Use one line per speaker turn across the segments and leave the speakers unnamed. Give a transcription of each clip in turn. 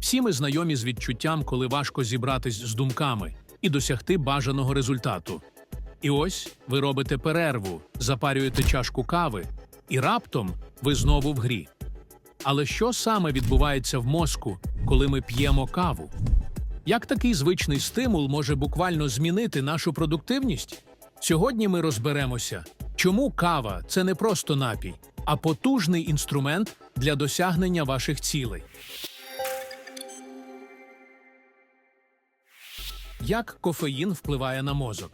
Всі ми знайомі з відчуттям, коли важко зібратись з думками і досягти бажаного результату. І ось ви робите перерву, запарюєте чашку кави, і раптом ви знову в грі. Але що саме відбувається в мозку, коли ми п'ємо каву? Як такий звичний стимул може буквально змінити нашу продуктивність? Сьогодні ми розберемося, чому кава це не просто напій, а потужний інструмент для досягнення ваших цілей. Як кофеїн впливає на мозок?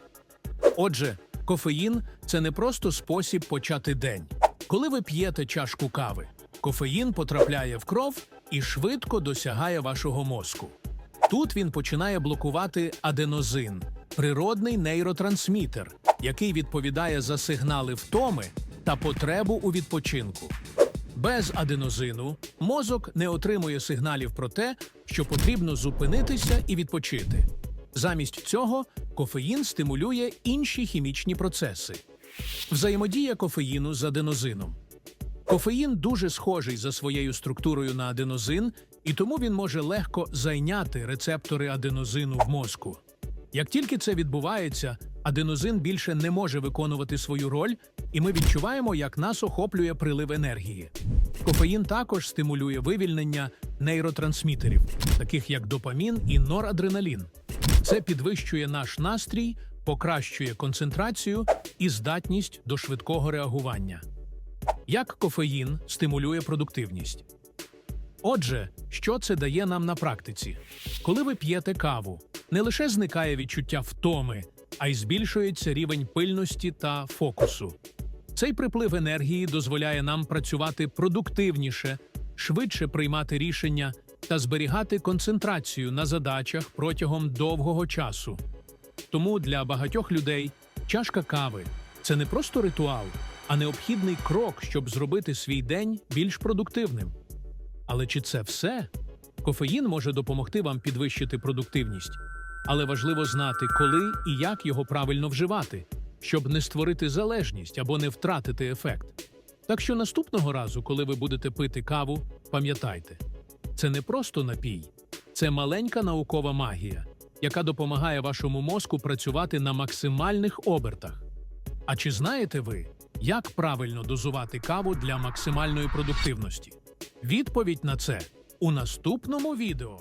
Отже, кофеїн це не просто спосіб почати день. Коли ви п'єте чашку кави, кофеїн потрапляє в кров і швидко досягає вашого мозку. Тут він починає блокувати аденозин, природний нейротрансмітер, який відповідає за сигнали втоми та потребу у відпочинку. Без аденозину мозок не отримує сигналів про те, що потрібно зупинитися і відпочити. Замість цього кофеїн стимулює інші хімічні процеси. Взаємодія кофеїну з аденозином. Кофеїн дуже схожий за своєю структурою на аденозин, і тому він може легко зайняти рецептори аденозину в мозку. Як тільки це відбувається, аденозин більше не може виконувати свою роль, і ми відчуваємо, як нас охоплює прилив енергії. Кофеїн також стимулює вивільнення нейротрансмітерів, таких як допамін і норадреналін. Це підвищує наш настрій, покращує концентрацію і здатність до швидкого реагування. Як кофеїн стимулює продуктивність? Отже, що це дає нам на практиці? Коли ви п'єте каву, не лише зникає відчуття втоми, а й збільшується рівень пильності та фокусу. Цей приплив енергії дозволяє нам працювати продуктивніше, швидше приймати рішення та зберігати концентрацію на задачах протягом довгого часу. Тому для багатьох людей чашка кави це не просто ритуал, а необхідний крок, щоб зробити свій день більш продуктивним. Але чи це все? Кофеїн може допомогти вам підвищити продуктивність, але важливо знати, коли і як його правильно вживати, щоб не створити залежність або не втратити ефект. Так що наступного разу, коли ви будете пити каву, пам'ятайте, це не просто напій, це маленька наукова магія, яка допомагає вашому мозку працювати на максимальних обертах. А чи знаєте ви, як правильно дозувати каву для максимальної продуктивності? Відповідь на це у наступному відео.